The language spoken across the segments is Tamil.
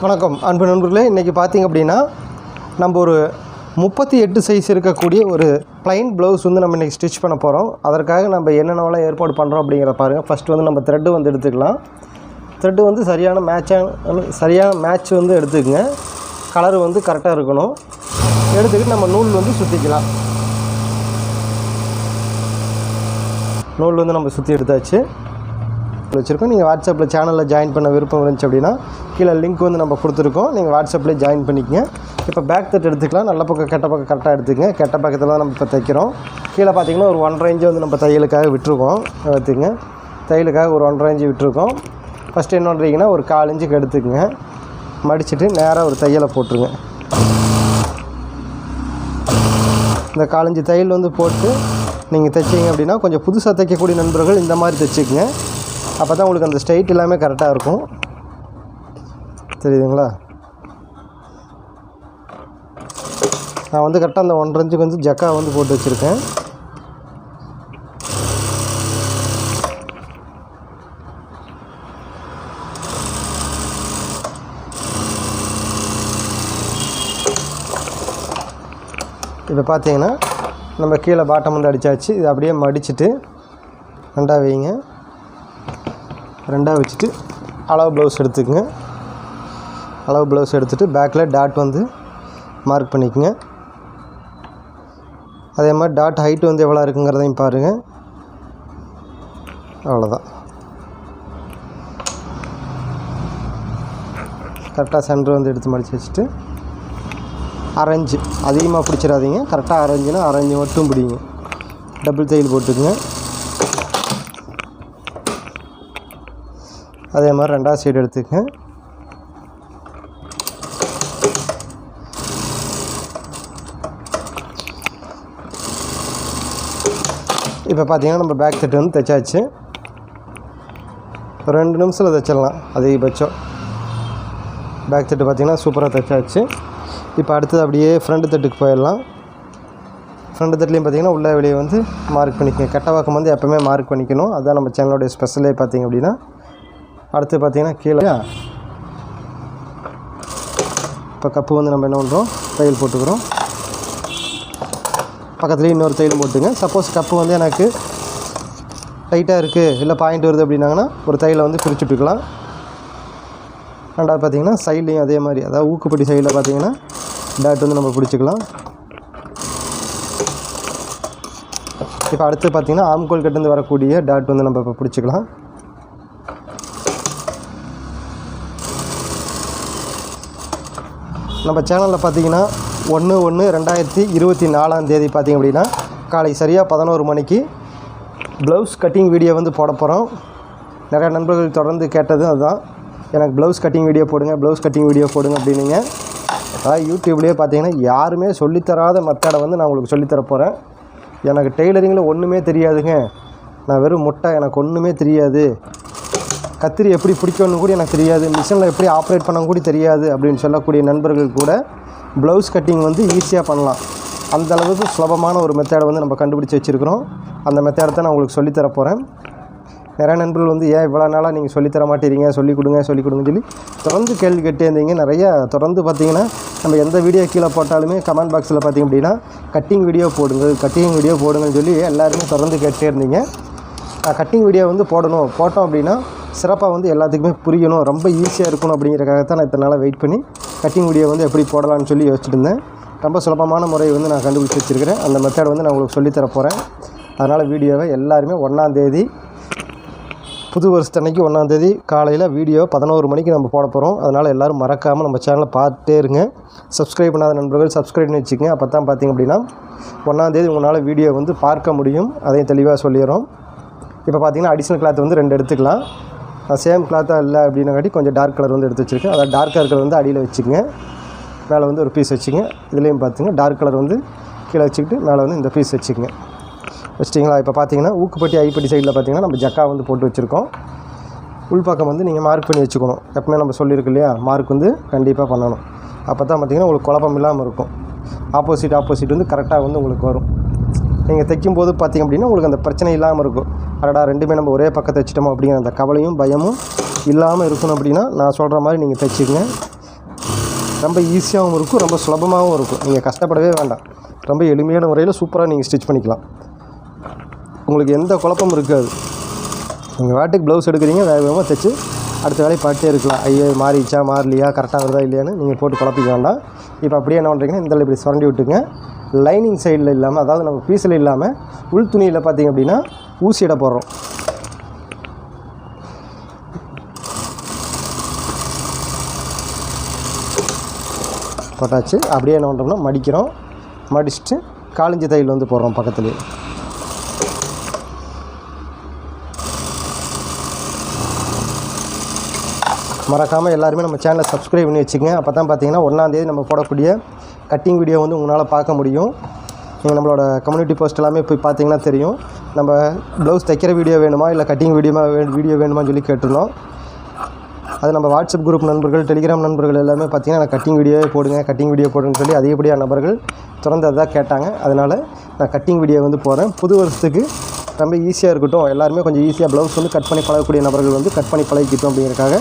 வணக்கம் அன்பு நண்பர்களே. இன்றைக்கி பார்த்தீங்க அப்படின்னா நம்ம ஒரு முப்பத்தி எட்டு சைஸ் இருக்கக்கூடிய ஒரு ப்ளைன் ப்ளவுஸ் வந்து நம்ம இன்றைக்கி ஸ்டிச் பண்ண போகிறோம் அதற்காக நம்ம என்னென்னலாம் ஏற்பாடு பண்ணுறோம் அப்படிங்கிறத பாருங்கள் ஃபஸ்ட்டு வந்து நம்ம த்ரெட்டு வந்து எடுத்துக்கலாம். த்ரெட்டு வந்து சரியான மேட்சான சரியான மேட்ச் வந்து எடுத்துக்கங்க. கலர் வந்து கரெக்டாக இருக்கணும். எடுத்துக்கிட்டு நம்ம நூல் வந்து சுற்றிக்கலாம் நூல் வந்து நம்ம சுற்றி எடுத்தாச்சு. வச்சுருக்கோம். நீங்கள் வாட்ஸ்அப்பில் சேனலில் ஜாயின் பண்ண விருப்பம் இருந்துச்சு அப்படின்னா கீழே லிங்க் வந்து நம்ம கொடுத்துருக்கோம். நீங்கள் வாட்ஸ்அப்லேயே ஜாயின் பண்ணிக்கங்க. இப்போ பேக் தட் எடுத்துக்கலாம். நல்ல பக்கம் கெட்ட பக்கம் கரெக்டாக எடுத்துக்கங்க. கெட்ட பக்கத்தில் தான் நம்ம இப்போ தைக்கிறோம். கீழே பார்த்தீங்கன்னா ஒரு ஒன்றரை ரேஞ்சு வந்து நம்ம தையலுக்காக விட்டுருக்கோம். எடுத்துங்க தையலுக்காக ஒரு ஒன்றரை ரேஞ்சு விட்டுருக்கோம். ஃபஸ்ட்டு என்ன பண்ணுறீங்கன்னா ஒரு கால் இன்ச்சுக்கு எடுத்துக்கங்க. மடிச்சுட்டு நேராக ஒரு தையலை போட்டுருங்க. இந்த காலஞ்சு தையல் வந்து போட்டு நீங்கள் தைச்சிங்க அப்படின்னா கொஞ்சம் புதுசாக தைக்கக்கூடிய நண்பர்கள் இந்த மாதிரி தைச்சிக்கங்க. அப்போ தான் உங்களுக்கு அந்த ஸ்ட்ரைட் எல்லாமே கரெக்டாக இருக்கும். தெரியுதுங்களா? நான் வந்து கரெக்டாக அந்த ஒன்றரை இன்ச்சுக்கு வந்து ஜக்கா வந்து போட்டு வச்சுருக்கேன். இப்போ பார்த்தீங்கன்னா நம்ம கீழே பாட்டம் வந்து அடித்தாச்சு இது அப்படியே மடிச்சுட்டு ரெண்டாக வைங்க. ரெண்டாக வச்சுட்டு அளவு ப்ளவுஸ் எடுத்துக்கங்க. அளவு ப்ளவுஸ் எடுத்துகிட்டு பேக்கில் டாட் வந்து மார்க் பண்ணிக்கோங்க. அதே மாதிரி டாட் ஹைட் வந்து எவ்வளோ இருக்குங்கிறதையும் பாருங்கள் அவ்வளோதான் கரெக்டாக சென்டர் வந்து எடுத்து மடித்து வச்சுட்டு அரைஞ்சு அதிகமாக பிடிச்சிடாதீங்க. கரெக்டாக அரைஞ்சுன்னா அரைஞ்சு மட்டும் பிடிங்க. டபுள் தையல் போட்டுக்குங்க. அதே மாதிரி ரெண்டாவது சைடு எடுத்துக்கங்க. இப்போ பார்த்தீங்கன்னா நம்ம பேக் செட்டு வந்து தைச்சாச்சு. ரெண்டு நிமிஷத்தில் தைச்சிடலாம் அதிகபட்சம். பேக் செட்டு பார்த்தீங்கன்னா சூப்பராக தைச்சாச்சு. இப்போ அடுத்தது அப்படியே ஃப்ரண்ட் தட்டுக்கு போயிடலாம். ஃப்ரண்ட் தட்டுலேயும் பார்த்தீங்கன்னா உள்ள வெளியே வந்து மார்க் பண்ணிக்கங்க. கெட்டவாக்கம் வந்து எப்போவுமே மார்க் பண்ணிக்கணும். அதுதான் நம்ம சேனலோடைய ஸ்பெஷலே பார்த்தீங்க அப்படின்னா. அடுத்து பார்த்திங்கன்னா கீழே. இப்போ கப்பு வந்து நம்ம என்ன பண்ணுறோம் தையல் போட்டுக்கிறோம். பக்கத்துலேயே இன்னொரு தையல் போட்டுங்க. சப்போஸ் கப்பு வந்து எனக்கு டைட்டாக இருக்குது இல்லை பாயிண்ட் வருது அப்படின்னாங்கன்னா ஒரு தையலை வந்து பிரித்து விட்டுக்கலாம் ரெண்டாவது பார்த்திங்கன்னா சைட்லேயும் அதே மாதிரி அதாவது ஊக்குப்பட்டி சைடில் பார்த்தீங்கன்னா டாட் வந்து நம்ம பிடிச்சிக்கலாம். இப்போ அடுத்து பார்த்தீங்கன்னா ஆம்கோல் கட்டுந்து வரக்கூடிய டாட் வந்து நம்ம இப்போ பிடிச்சிக்கலாம். நம்ம சேனலில் பார்த்தீங்கன்னா ஒன்று ஒன்று ரெண்டாயிரத்தி இருபத்தி நாலாம் தேதி பார்த்தீங்க அப்படின்னா காலை சரியாக பதினோரு மணிக்கு ப்ளவுஸ் கட்டிங் வீடியோ வந்து போட போகிறோம். நிறையா நண்பர்கள் தொடர்ந்து கேட்டது அதுதான். எனக்கு ப்ளவுஸ் கட்டிங் வீடியோ போடுங்க ப்ளவுஸ் கட்டிங் வீடியோ போடுங்க அப்படின்னீங்க. அதாவது யூடியூப்லேயே பார்த்தீங்கன்னா யாருமே சொல்லித்தராத மெத்தடை வந்து நான் உங்களுக்கு சொல்லித்தர போகிறேன். எனக்கு டெய்லரிங்கில் ஒன்றுமே தெரியாதுங்க. நான் வெறும் முட்டை எனக்கு ஒன்றுமே தெரியாது. கத்திரி எப்படி பிடிக்கணும்னு கூட எனக்கு தெரியாது. மிஷினில் எப்படி ஆப்ரேட் பண்ண கூட தெரியாது அப்படின்னு சொல்லக்கூடிய நண்பர்கள் கூட ப்ளவுஸ் கட்டிங் வந்து ஈஸியாக பண்ணலாம். அந்த அளவுக்கு சுலபமான ஒரு மெத்தேடை வந்து நம்ம கண்டுபிடிச்சி வச்சுருக்கிறோம். அந்த மெத்தேடை தான் நான் உங்களுக்கு சொல்லித்தர போகிறேன் நிறைய நண்பர்கள் வந்து ஏன் இவ்வளோ நாளாக நீங்கள் சொல்லித்தர மாட்டேறீங்க? சொல்லிக் கொடுங்க சொல்லிக் கொடுங்கன்னு சொல்லி தொடர்ந்து கேள்வி கேட்டே இருந்தீங்க நிறைய தொடர்ந்து பார்த்தீங்கன்னா நம்ம எந்த வீடியோ கீழே போட்டாலுமே கமெண்ட் பாக்ஸில் பார்த்தீங்க அப்படின்னா கட்டிங் வீடியோ போடுங்க கட்டிங் வீடியோ போடுங்கன்னு சொல்லி எல்லாருமே தொடர்ந்து கேட்டே இருந்தீங்க. கட்டிங் வீடியோ வந்து போடணும். போட்டோம் அப்படின்னா சிறப்பாக வந்து எல்லாத்துக்குமே புரியணும் ரொம்ப ஈஸியாக இருக்கணும் அப்படிங்கிறக்காக தான் நான் இத்தனை நாளாக வெயிட் பண்ணி கட்டிங் வீடியோ வந்து எப்படி போடலாம்னு சொல்லி யோசிச்சுட்டு இருந்தேன். ரொம்ப சுலபமான முறை வந்து நான் கண்டுபிடிச்சி வச்சுருக்கிறேன். அந்த மெத்தட் வந்து நான் உங்களுக்கு சொல்லித்தர போகிறேன் அதனால் வீடியோவை எல்லாருமே ஒன்றாந்தேதி புது வருஷத்தன்னைக்கு ஒன்றாந்தேதி காலையில் வீடியோ பதினோரு மணிக்கு நம்ம போட போகிறோம் அதனால் எல்லோரும் மறக்காமல் நம்ம சேனலை பார்த்துட்டே இருங்க. சப்ஸ்கிரைப் பண்ணாத நண்பர்கள் சப்ஸ்கிரைப் பண்ணி வச்சுக்கோங்க. அப்போ தான் பார்த்தீங்க அப்படின்னா ஒன்றாந்தேதி உங்களால் வீடியோ வந்து பார்க்க முடியும். அதையும் தெளிவாக சொல்லிடுறோம். இப்போ பார்த்திங்கன்னா அடிஷ்னல் கிளாத் வந்து ரெண்டு எடுத்துக்கலாம். சேம் கிளாத்தாக இல்லை அப்படின்னாக்காட்டி கொஞ்சம் டார்க் கலர் வந்து எடுத்து வச்சுருக்கேன். அதாவது டார்க்காக இருக்கிறது வந்து அடியில் வச்சுக்கோங்க. மேலே வந்து ஒரு பீஸ் வச்சுங்க இதுலேயும் பார்த்துங்க டார்க் கலர் வந்து கீழே வச்சுக்கிட்டு மேலே வந்து இந்த பீஸ் வச்சுக்கோங்க. வச்சிட்டிங்களா? இப்போ பார்த்தீங்கன்னா ஊக்குப்பட்டி ஐப்பட்டி சைடில் பார்த்தீங்கன்னா நம்ம ஜக்கா வந்து போட்டு வச்சுருக்கோம். உள்பக்கம் வந்து நீங்கள் மார்க் பண்ணி வச்சுக்கணும். எப்பவுமே நம்ம சொல்லியிருக்கு இல்லையா? மார்க் வந்து கண்டிப்பாக பண்ணணும். அப்போ தான் பார்த்தீங்கன்னா உங்களுக்கு குழப்பம் இல்லாமல் இருக்கும். ஆப்போசிட் ஆப்போசிட் வந்து கரெக்டாக வந்து உங்களுக்கு வரும். நீங்கள் தைக்கும்போது பார்த்திங்க அப்படின்னா உங்களுக்கு அந்த பிரச்சனை இல்லாமல் இருக்கும். அடடா ரெண்டுமே நம்ம ஒரே பக்கத்தை வச்சுட்டோமோ அப்படிங்கிற அந்த கவலையும் பயமும் இல்லாமல் இருக்கணும் அப்படின்னா நான் சொல்கிற மாதிரி நீங்கள் தைச்சிக்கங்க. ரொம்ப ஈஸியாகவும் இருக்கும் ரொம்ப சுலபமாகவும் இருக்கும். நீங்கள் கஷ்டப்படவே வேண்டாம். ரொம்ப எளிமையான முறையில் சூப்பராக நீங்கள் ஸ்டிச் பண்ணிக்கலாம். உங்களுக்கு எந்த குழப்பமும் இருக்காது. நீங்கள் வாட்டுக்கு ப்ளவுஸ் எடுக்கிறீங்க வேக வேகமாக தைச்சி அடுத்த வேலையை பார்த்துட்டே இருக்கலாம். ஐயோ மாறிச்சா மாறலையா கரெக்டாக வருதா இல்லையான்னு நீங்கள் போட்டு குழப்பிக்க வேண்டாம். இப்போ அப்படியே என்ன பண்ணுறீங்கன்னா இந்த இப்படி சுரண்டி விட்டுங்க லைனிங் சைடில் இல்லாமல் அதாவது நம்ம பீஸில் இல்லாமல் உள் துணியில் பார்த்தீங்க அப்படின்னா ஊசியிட போடுறோம். போட்டாச்சு. அப்படியே என்ன பண்ணுறோம்னா மடிக்கிறோம். மடிச்சுட்டு காலிஞ்சி தையல் வந்து போடுறோம் பக்கத்துலேயே மறக்காமல் எல்லாருமே நம்ம சேனலை சப்ஸ்கிரைப் பண்ணி வச்சுக்கோங்க. அப்போ தான் பார்த்தீங்கன்னா ஒன்றாந்தேதி நம்ம போடக்கூடிய கட்டிங் வீடியோ வந்து உங்களால் பார்க்க முடியும். நீங்கள் நம்மளோட கம்யூனிட்டி போஸ்ட் எல்லாமே போய் பார்த்தீங்கன்னா தெரியும். நம்ம ப்ளவுஸ் தைக்கிற வீடியோ வேணுமா? இல்லை கட்டிங் வீடியோ வீடியோ வேணுமான்னு சொல்லி கேட்டிருந்தோம். அது நம்ம வாட்ஸ்அப் குரூப் நண்பர்கள் டெலிகிராம் நண்பர்கள் எல்லாமே பார்த்தீங்கன்னா நான் கட்டிங் வீடியோவே போடுங்க கட்டிங் வீடியோ போடுங்கன்னு சொல்லி அதிகப்படியான நபர்கள் தொடர்ந்து அதான் கேட்டாங்க. அதனால் நான் கட்டிங் வீடியோ வந்து போகிறேன் புது வருஷத்துக்கு ரொம்ப ஈஸியாக இருக்கட்டும். எல்லாருமே கொஞ்சம் ஈஸியாக ப்ளவுஸ் வந்து கட் பண்ணி பழகக்கூடிய நபர்கள் வந்து கட் பண்ணி பழகிக்கிட்டோம் அப்படிங்கிறக்காக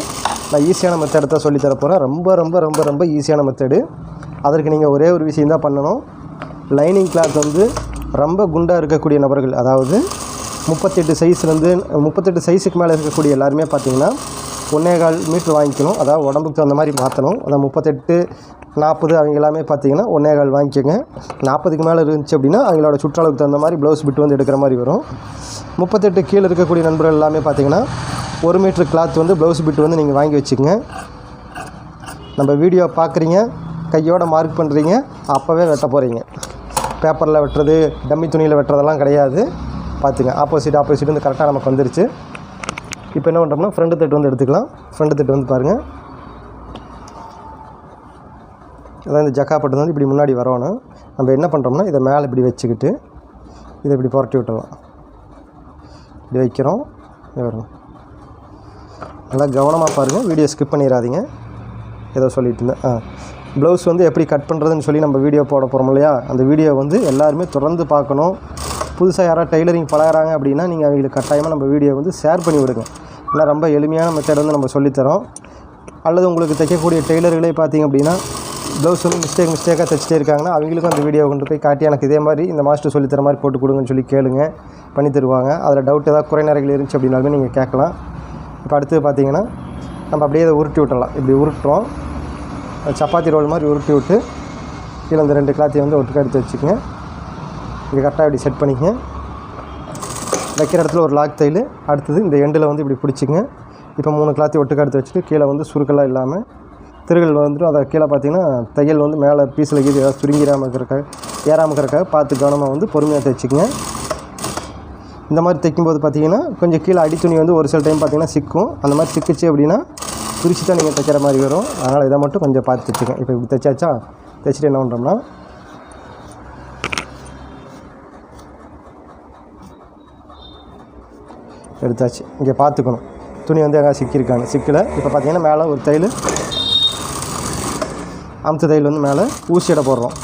நான் ஈஸியான மெத்தடை தான் சொல்லி தரப்போகிறேன் ரொம்ப ரொம்ப ரொம்ப ரொம்ப ஈஸியான மெத்தடு அதற்கு நீங்கள் ஒரே ஒரு விஷயம் தான் பண்ணணும். லைனிங் கிளாத் வந்து ரொம்ப குண்டாக இருக்கக்கூடிய நபர்கள் அதாவது முப்பத்தெட்டு சைஸ்லேருந்து முப்பத்தெட்டு சைஸுக்கு மேலே இருக்கக்கூடிய எல்லாருமே பார்த்தீங்கன்னா ஒன்றே கால் மீட்ரு வாங்கிக்கணும். அதாவது உடம்புக்கு தகுந்த மாதிரி மாற்றணும் அதான் முப்பத்தெட்டு நாற்பது அவங்க எல்லாமே பார்த்தீங்கன்னா ஒன்றே கால் வாங்கிக்கோங்க. நாற்பதுக்கு மேலே இருந்துச்சு அப்படின்னா அவங்களோட சுற்றளவுக்கு தகுந்த மாதிரி ப்ளவுஸ் பிட்டு வந்து எடுக்கிற மாதிரி வரும். முப்பத்தெட்டு கீழே இருக்கக்கூடிய நண்பர்கள் எல்லாமே பார்த்தீங்கன்னா ஒரு மீட்ரு கிளாத் வந்து ப்ளவுஸ் பிட்டு வந்து நீங்கள் வாங்கி வச்சுக்கோங்க. நம்ம வீடியோ பார்க்குறீங்க. கையோடு மார்க் பண்ணுறீங்க அப்போவே வெட்ட போகிறீங்க பேப்பரில் வெட்டுறது டம்மி துணியில் வெட்டுறதெல்லாம் கிடையாது. பார்த்துங்க ஆப்போசிட் ஆப்போசிட் வந்து கரெக்டாக நமக்கு வந்துருச்சு. இப்போ என்ன பண்ணுறோம்னா ஃப்ரண்ட் தட்டு வந்து எடுத்துக்கலாம். ஃப்ரண்ட் தட்டு வந்து பாருங்கள் அதான் இந்த ஜக்கா பட்டு வந்து இப்படி முன்னாடி வரணும். நம்ம என்ன பண்ணுறோம்னா இதை மேலே இப்படி வச்சுக்கிட்டு இதை இப்படி புரட்டி விட்டுடலாம் இப்படி வைக்கிறோம். வரும் நல்லா கவனமாக பாருங்கள் வீடியோ ஸ்கிப் பண்ணிடாதீங்க. ஏதோ சொல்லிட்டு இருந்தேன். ஆ. ப்ளவுஸ் வந்து எப்படி கட் பண்ணுறதுன்னு சொல்லி நம்ம வீடியோ போட போகிறோம் இல்லையா? அந்த வீடியோ வந்து எல்லாருமே தொடர்ந்து பார்க்கணும். புதுசாக யாராவது டெய்லரிங் பழகிறாங்க அப்படின்னா நீங்கள் அவங்களுக்கு கட்டாயமாக நம்ம வீடியோ வந்து ஷேர் பண்ணி விடுங்க. ஏன்னா ரொம்ப எளிமையான மெத்தட் வந்து நம்ம சொல்லித்தரோம் அல்லது உங்களுக்கு தைக்கக்கூடிய டெய்லர்களே பார்த்தீங்க அப்படின்னா ப்ளவுஸ் வந்து மிஸ்டேக் மிஸ்டேக்காக தைச்சிட்டே இருக்காங்கன்னா அவங்களுக்கும் அந்த வீடியோ கொண்டு போய் காட்டி எனக்கு இதே மாதிரி இந்த மாஸ்டர் சொல்லித்தர மாதிரி போட்டு கொடுங்கன்னு சொல்லி கேளுங்க. பண்ணி தருவாங்க. அதில் டவுட் ஏதாவது குறை நிறைகள் இருந்துச்சு அப்படின்னாலுமே நீங்கள் கேட்கலாம். இப்போ அடுத்தது பார்த்தீங்கன்னா நம்ம அப்படியே அதை உருட்டி விட்டலாம் இப்படி உருட்டுறோம். சப்பாத்தி ரோல் மாதிரி உருட்டி விட்டு கீழே இந்த ரெண்டு கிளாத்தையும் வந்து ஒட்டுக்க எடுத்து வச்சுக்கோங்க. இது கரெக்டாக இப்படி செட் பண்ணிக்கங்க. வைக்கிற இடத்துல ஒரு லாக் தையல் அடுத்தது இந்த எண்டில் வந்து இப்படி பிடிச்சிங்க இப்போ மூணு கிளாத்தி ஒட்டுக்க எடுத்து வச்சுட்டு கீழே வந்து சுருக்கெல்லாம் இல்லாமல் திருகல் வந்துட்டு அதை கீழே பார்த்தீங்கன்னா தையல் வந்து மேலே பீஸில் கீது ஏதாவது சுருங்கிடாமல் இருக்கிறக்காக ஏறாமல் இருக்கிறக்காக பார்த்து கவனமாக வந்து பொறுமையாக தைச்சிக்கங்க. இந்த மாதிரி தைக்கும்போது பார்த்தீங்கன்னா கொஞ்சம் கீழே அடித்துணி வந்து ஒரு சில டைம் பார்த்திங்கன்னா சிக்கும். அந்த மாதிரி சிக்கிச்சு அப்படின்னா பிரித்து தான் நீங்கள் தைக்கிற மாதிரி வரும். அதனால் இதை மட்டும் கொஞ்சம் பார்த்து தைச்சிக்கங்க. இப்போ இப்படி தைச்சாச்சா? தைச்சிட்டு என்ன பண்ணுறோம்னா எடுத்தாச்சு. இங்கே பார்த்துக்கணும். துணி வந்து எங்கே சிக்கியிருக்காங்க. சிக்கலை. இப்போ பார்த்தீங்கன்னா மேலே ஒரு தையல் அமுத்த தையல் வந்து மேலே ஊசியிட போடுறோம்.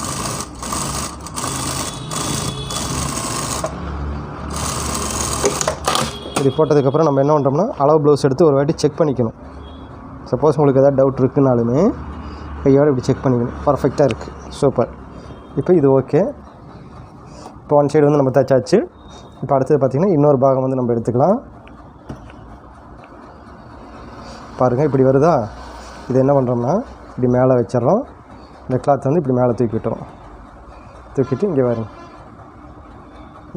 இப்படி போட்டதுக்கப்புறம் நம்ம என்ன பண்ணுறோம்னா அளவு ப்ளவுஸ் எடுத்து ஒரு வாட்டி செக் பண்ணிக்கணும். சப்போஸ் உங்களுக்கு எதாவது டவுட் இருக்குனாலுமே கையோட இப்படி செக் பண்ணிக்கணும். பர்ஃபெக்டாக இருக்குது சூப்பர் இப்போ இது ஓகே இப்போ ஒன் சைடு வந்து நம்ம தைச்சாச்சு இப்போ அடுத்தது பார்த்திங்கன்னா இன்னொரு பாகம் வந்து நம்ம எடுத்துக்கலாம். பாருங்கள் இப்படி வருதா? இது என்ன பண்ணுறோம்னா இப்படி மேலே வச்சிடறோம். இந்த கிளாத் வந்து இப்படி மேலே தூக்கி விட்டுறோம். தூக்கிட்டு இங்கே வரும்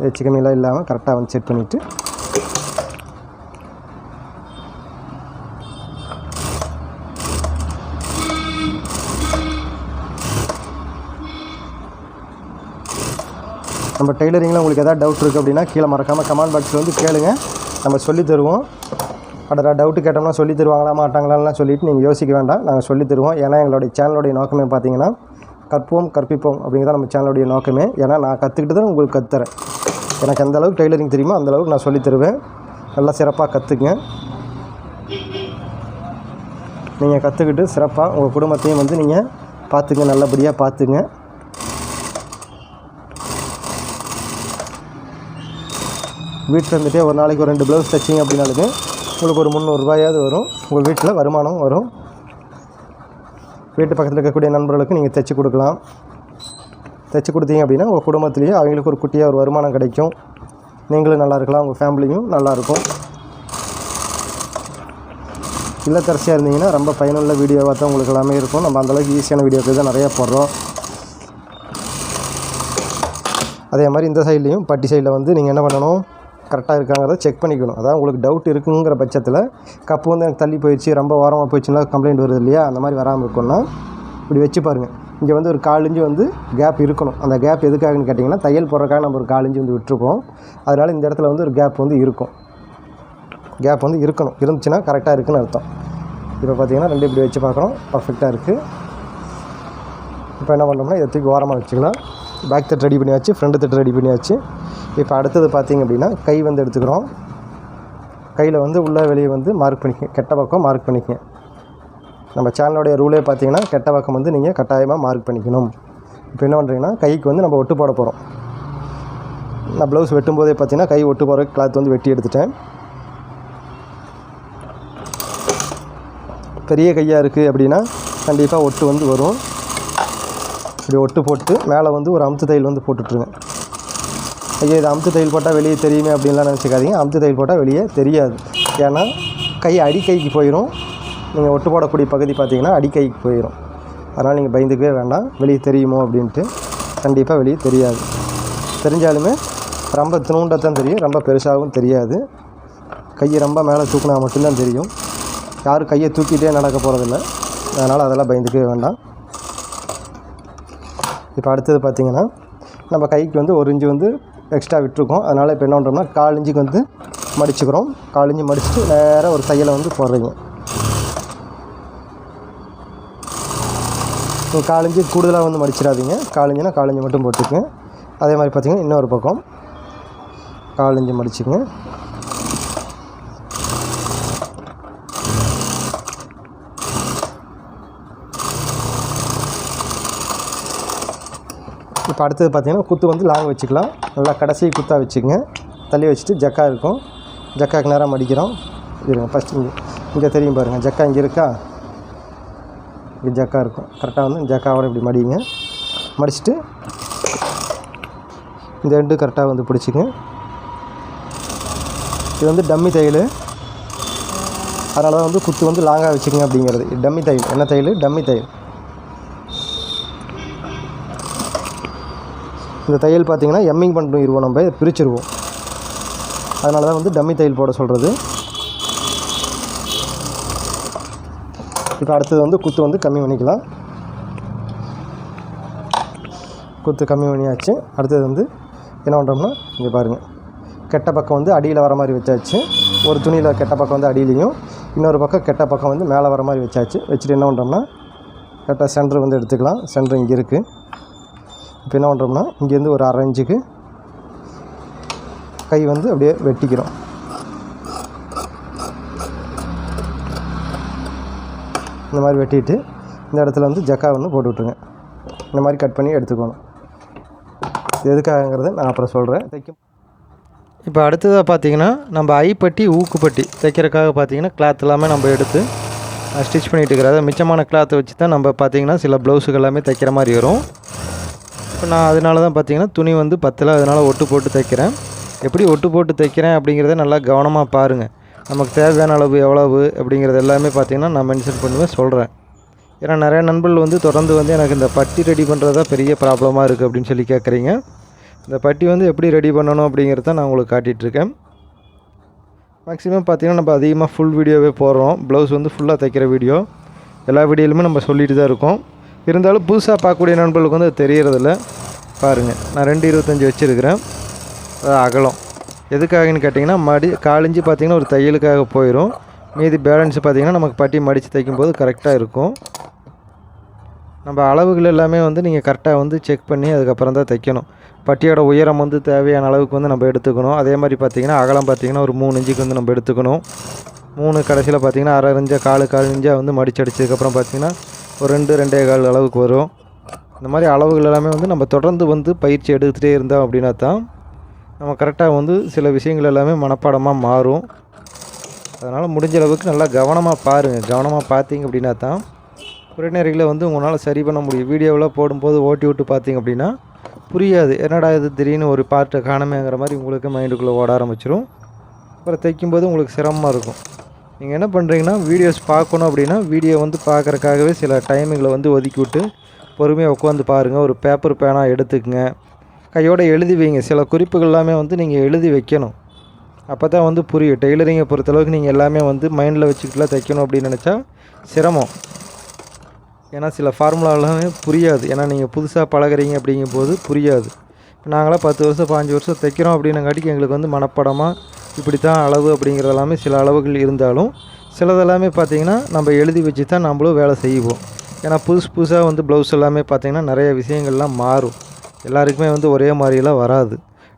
எச்சு கம்மியெல்லாம் இல்லாமல் கரெக்டாக வந்து செட் பண்ணிவிட்டு நம்ம டெய்லரிங்கில் உங்களுக்கு எதாவது டவுட் இருக்குது அப்படின்னா கீழே மறக்காமல் கமெண்ட் பாக்ஸில் வந்து கேளுங்க. நம்ம சொல்லித் தருவோம். அடடா டவுட்டு கேட்டோம்னா சொல்லி தருவாங்களா மாட்டாங்களான்லாம் சொல்லிவிட்டு நீங்கள் யோசிக்க வேண்டாம். நாங்கள் சொல்லி தருவோம். ஏன்னா எங்களுடைய சேனலுடைய நோக்கமே பார்த்தீங்கன்னா கற்போம் கற்பிப்போம் அப்படிங்கிறத நம்ம சேனலுடைய நோக்கமே. ஏன்னா நான் கற்றுக்கிட்டு தான் உங்களுக்கு கற்றுறேன் எனக்கு எந்த அளவுக்கு டெய்லரிங் தெரியுமோ அந்த அளவுக்கு நான் சொல்லித் தருவேன். நல்லா சிறப்பாக கற்றுக்குங்க நீங்கள் கற்றுக்கிட்டு சிறப்பாக உங்கள் குடும்பத்தையும் வந்து நீங்கள் பார்த்துங்க நல்லபடியாக பார்த்துங்க. வீட்டில் இருந்துகிட்டே ஒரு நாளைக்கு ஒரு ரெண்டு ப்ளவுஸ் தைச்சிங்க அப்படின்னாலுமே உங்களுக்கு ஒரு முந்நூறுரூபாயாவது வரும். உங்கள் வீட்டில் வருமானம் வரும். வீட்டு பக்கத்தில் இருக்கக்கூடிய நண்பர்களுக்கு நீங்கள் தைச்சி கொடுக்கலாம். தைச்சி கொடுத்தீங்க அப்படின்னா உங்கள் குடும்பத்துலேயே அவங்களுக்கு ஒரு குட்டியாக ஒரு வருமானம் கிடைக்கும். நீங்களும் நல்லா இருக்கலாம் உங்கள் ஃபேமிலியும் நல்லாயிருக்கும் இல்லத்தரசியாக இருந்தீங்கன்னா ரொம்ப பயனுள்ள வீடியோவாக தான் உங்களுக்கு எல்லாமே இருக்கும். நம்ம அந்தளவுக்கு ஈஸியான வீடியோக்கு தான் நிறையா போடுறோம். அதே மாதிரி இந்த சைட்லேயும் பட்டி சைடில் வந்து நீங்கள் என்ன பண்ணணும்? கரெக்டாக இருக்காங்கிறத செக் பண்ணிக்கணும். அதான் உங்களுக்கு டவுட் இருக்குங்கிற பட்சத்தில் கப்பு வந்து எனக்கு தள்ளி போயிடுச்சு ரொம்ப ஓரமாக போயிடுச்சுன்னா கம்ப்ளைண்ட் வருது இல்லையா? அந்த மாதிரி வராமல் இருக்கும்னா இப்படி வச்சு பாருங்கள் இங்கே வந்து ஒரு கால் வந்து கேப் இருக்கணும். அந்த கேப் எதுக்காகன்னு கேட்டிங்கன்னா தையல் போடுறக்காக நம்ம ஒரு கால் வந்து விட்டுருப்போம். அதனால் இந்த இடத்துல வந்து ஒரு கேப் வந்து இருக்கும். கேப் வந்து இருக்கணும். இருந்துச்சுன்னா கரெக்டாக இருக்குன்னு அர்த்தம். இப்போ பார்த்தீங்கன்னா ரெண்டு இப்படி வச்சு பார்க்குறோம். பர்ஃபெக்டாக இருக்குது இப்போ என்ன பண்ணோம்னா இதை தூக்கி ஓரமாக வச்சுக்கலாம். பேக் தட்டு ரெடி பண்ணியாச்சு ஃப்ரண்ட் தட்டு ரெடி பண்ணியாச்சு. இப்போ அடுத்தது பார்த்தீங்க அப்படின்னா கை வந்து எடுத்துக்கிறோம். கையில் வந்து உள்ளே வெளியே வந்து மார்க் பண்ணிக்க கெட்ட பக்கம் மார்க் பண்ணிக்கங்க நம்ம சேனலோடைய ரூலே பார்த்தீங்கன்னா கெட்ட பக்கம் வந்து நீங்கள் கட்டாயமாக மார்க் பண்ணிக்கணும். இப்போ என்ன பண்ணுறீங்கன்னா கைக்கு வந்து நம்ம ஒட்டு போட போகிறோம் நான் ப்ளவுஸ் வெட்டும் போதே பார்த்தீங்கன்னா கை ஒட்டு போகிற கிளாத் வந்து வெட்டி எடுத்துட்டேன். பெரிய கையாக இருக்குது அப்படின்னா கண்டிப்பாக ஒட்டு வந்து வரும். இப்படி ஒட்டு போட்டு மேலே வந்து ஒரு அமுத்து தையல் வந்து போட்டுட்ருங்க ஐயோ இது அமுத்து தையல் போட்டால் வெளியே தெரியுமே அப்படின்லாம் நினச்சிக்காதீங்க. அமுத்து தையல் போட்டால் வெளியே தெரியாது. ஏன்னா கை அடிக்கைக்கு போயிடும் நீங்கள் ஒட்டு போடக்கூடிய பகுதி பார்த்தீங்கன்னா அடிக்கைக்கு போயிடும் அதனால் நீங்கள் பயந்துக்கவே வேண்டாம். வெளியே தெரியுமோ அப்படின்ட்டு கண்டிப்பாக வெளியே தெரியாது. தெரிஞ்சாலுமே ரொம்ப தான் தெரியும். ரொம்ப பெருசாகவும் தெரியாது. கையை ரொம்ப மேலே தூக்குனா மட்டும்தான் தெரியும். யாரும் கையை தூக்கிட்டே நடக்க போகிறதில்ல. அதனால் அதெல்லாம் பயந்துக்கவே வேண்டாம். இப்போ அடுத்தது பார்த்திங்கன்னா நம்ம கைக்கு வந்து ஒரு இஞ்சி வந்து எக்ஸ்ட்ரா விட்டுருக்கோம். அதனால் இப்போ என்ன பண்ணுறோம்னா கால் இன்ச்சுக்கு வந்து மடிச்சுக்கிறோம். கால் இஞ்சி மடிச்சுட்டு நேராக ஒரு தையலை வந்து போடுறீங்க. நீங்கள் கால் இஞ்சி கூடுதலாக வந்து மடிச்சிடாதீங்க. கால் காலஞ்சி கால் மட்டும் போட்டுக்கங்க. அதே மாதிரி பார்த்திங்கன்னா இன்னொரு பக்கம். கால் இஞ்சி மடிச்சுங்க இப்போ அடுத்தது பார்த்திங்கன்னா குத்து வந்து லாங் வச்சுக்கலாம். நல்லா கடைசி குத்தாக வச்சுக்கோங்க. தள்ளி வச்சுட்டு ஜக்கா இருக்கும். ஜக்காக்கு நேரம் மடிக்கிறோம் இருங்க ஃபஸ்ட்டு இங்கே இங்கே தெரியும் பாருங்கள் ஜக்கா இங்கே இருக்கா? இங்கே ஜக்கா இருக்கும். கரெக்டாக வந்து ஜக்காவோட இப்படி மடிங்க. மடிச்சுட்டு இந்த ரெண்டு கரெக்டாக வந்து பிடிச்சிங்க. இது வந்து டம்மி தையல். அதனால தான் வந்து குத்து வந்து லாங்காக வச்சுக்கங்க அப்படிங்கிறது. டம்மி தையல். என்ன தையல்? டம்மி தையல். இந்த தையல் பார்த்தீங்கன்னா எம்மிங் பண்ணிடுவோம் நம்ம பிரிச்சிருவோம். அதனால தான் வந்து டம்மி தையல் போட சொல்கிறது இப்போ அடுத்தது வந்து குத்து வந்து கம்மி பண்ணிக்கலாம். குத்து கம்மி பண்ணியாச்சு. அடுத்தது வந்து என்ன பண்ணுறோம்னா இங்கே பாருங்கள் கெட்ட பக்கம் வந்து அடியில் வர மாதிரி வச்சாச்சு. ஒரு துணியில் கெட்ட பக்கம் வந்து அடியிலையும் இன்னொரு பக்கம் கெட்ட பக்கம் வந்து மேலே வர மாதிரி வச்சாச்சு. வச்சுட்டு என்ன பண்ணுறோம்னா கரெக்டாக சென்டர் வந்து எடுத்துக்கலாம். சென்டர் இங்கே இருக்குது இப்போ என்ன பண்ணுறோம்னா இங்கேருந்து ஒரு அரை இன்ச்சுக்கு கை வந்து அப்படியே வெட்டிக்கிறோம். இந்த மாதிரி வெட்டிட்டு இந்த இடத்துல வந்து ஜக்கா ஒன்று போட்டு விட்ருங்க இந்த மாதிரி கட் பண்ணி எடுத்துக்கணும். எதுக்காகங்கிறத நான் அப்புறம் சொல்கிறேன் தைக்கும் இப்போ அடுத்ததாக பார்த்தீங்கன்னா நம்ம ஐப்பட்டி ஊக்குப்பட்டி தைக்கிறதுக்காக பார்த்தீங்கன்னா கிளாத் எல்லாமே நம்ம எடுத்து ஸ்டிச் பண்ணிகிட்டு இருக்கிறத மிச்சமான கிளாத்தை வச்சு தான் நம்ம பார்த்தீங்கன்னா சில ப்ளவுஸுகள் எல்லாமே தைக்கிற மாதிரி வரும். இப்போ நான் அதனால தான் பார்த்தீங்கன்னா துணி வந்து பத்தில் அதனால் ஒட்டு போட்டு தைக்கிறேன். எப்படி ஒட்டு போட்டு தைக்கிறேன் அப்படிங்கிறத நல்லா கவனமாக பாருங்கள் நமக்கு தேவையான அளவு எவ்வளவு அப்படிங்கிறது எல்லாமே பார்த்தீங்கன்னா நான் மென்ஷன் பண்ணுவேன் சொல்கிறேன் ஏன்னா நிறைய நண்பர்கள் வந்து தொடர்ந்து வந்து எனக்கு இந்த பட்டி ரெடி பண்ணுறது தான் பெரிய ப்ராப்ளமாக இருக்குது அப்படின்னு சொல்லி கேட்குறீங்க இந்த பட்டி வந்து எப்படி ரெடி பண்ணணும் அப்படிங்கிறத நான் உங்களுக்கு காட்டிகிட்ருக்கேன் மேக்ஸிமம் பார்த்திங்கன்னா நம்ம அதிகமாக ஃபுல் வீடியோவே போடுறோம். ப்ளவுஸ் வந்து ஃபுல்லாக தைக்கிற வீடியோ எல்லா வீடியோலையுமே நம்ம சொல்லிட்டு தான் இருக்கோம். இருந்தாலும் புதுசாக பார்க்கக்கூடிய நண்பர்களுக்கு வந்து அது தெரியறதில்ல. பாருங்கள் நான் ரெண்டு இருபத்தஞ்சி வச்சுருக்கிறேன். அது அகலம். எதுக்காகன்னு கேட்டிங்கன்னா மடி காலிஞ்சு பார்த்தீங்கன்னா ஒரு தையலுக்காக போயிடும் மீதி பேலன்ஸ் பார்த்தீங்கன்னா நமக்கு பட்டி மடித்து தைக்கும்போது கரெக்டாக இருக்கும். நம்ம அளவுகள் எல்லாமே வந்து நீங்கள் கரெக்டாக வந்து செக் பண்ணி அதுக்கப்புறம் தான் தைக்கணும். பட்டியோட உயரம் வந்து தேவையான அளவுக்கு வந்து நம்ம எடுத்துக்கணும். அதே மாதிரி பார்த்தீங்கன்னா அகலம் பார்த்தீங்கன்னா ஒரு மூணு இன்ச்சுக்கு வந்து நம்ம எடுத்துக்கணும். மூணு கடைசியில் பார்த்தீங்கன்னா அரை இஞ்சா காலு கால் இஞ்சா வந்து மடிச்சு அடிச்சதுக்கப்புறம் பார்த்தீங்கன்னா ஒரு ரெண்டு ரெண்டே கால் அளவுக்கு வரும். இந்த மாதிரி அளவுகள் எல்லாமே வந்து நம்ம தொடர்ந்து வந்து பயிற்சி எடுத்துகிட்டே இருந்தோம் அப்படின்னா தான் நம்ம கரெக்டாக வந்து சில விஷயங்கள் எல்லாமே மனப்பாடமாக மாறும். அதனால் முடிஞ்ச அளவுக்கு நல்லா கவனமாக பாருங்கள் கவனமாக பார்த்தீங்க அப்படின்னா தான் உரைநடைகளை வந்து உங்களால் சரி பண்ண முடியும். வீடியோவில் போடும்போது ஓட்டி விட்டு பார்த்தீங்க அப்படின்னா புரியாது. என்னடா இது திடீர்னு ஒரு பாட்டை காணமேங்கிற மாதிரி உங்களுக்கு மைண்டுக்குள்ளே ஓட ஆரம்பிச்சிடும் அப்புறம் தைக்கும்போது உங்களுக்கு சிரமமாக இருக்கும். நீங்கள் என்ன பண்ணுறீங்கன்னா வீடியோஸ் பார்க்கணும் அப்படின்னா வீடியோ வந்து பார்க்குறக்காகவே சில டைமிங்கில் வந்து ஒதுக்கி விட்டு பொறுமையாக உட்காந்து பாருங்கள் ஒரு பேப்பர் பேனா எடுத்துக்கங்க. கையோடு எழுதி வைங்க. சில குறிப்புகள் எல்லாமே வந்து நீங்கள் எழுதி வைக்கணும். அப்போ தான் வந்து புரியும். டெய்லரிங்கை பொறுத்தளவுக்கு நீங்கள் எல்லாமே வந்து மைண்டில் வச்சுக்கிட்டுலாம் தைக்கணும் அப்படின்னு நினச்சா சிரமம். ஏன்னா சில ஃபார்முலாலாமே புரியாது. ஏன்னா நீங்கள் புதுசாக பழகுறீங்க அப்படிங்கும்போது புரியாது. இப்போ நாங்களாம் பத்து வருஷம் பாஞ்சு வருஷம் தைக்கிறோம் அப்படின்னங்காட்டிக்கு எங்களுக்கு வந்து மனப்படமாக இப்படி தான் அளவு அப்படிங்கிறது எல்லாமே சில அளவுகள் இருந்தாலும் சிலதெல்லாமே பார்த்திங்கன்னா நம்ம எழுதி வச்சு தான் நம்மளும் வேலை செய்வோம். ஏன்னா புதுசு புதுசாக வந்து ப்ளவுஸ் எல்லாமே பார்த்திங்கன்னா நிறைய விஷயங்கள்லாம் மாறும். எல்லாருக்குமே வந்து ஒரே மாதிரியெல்லாம் வராது.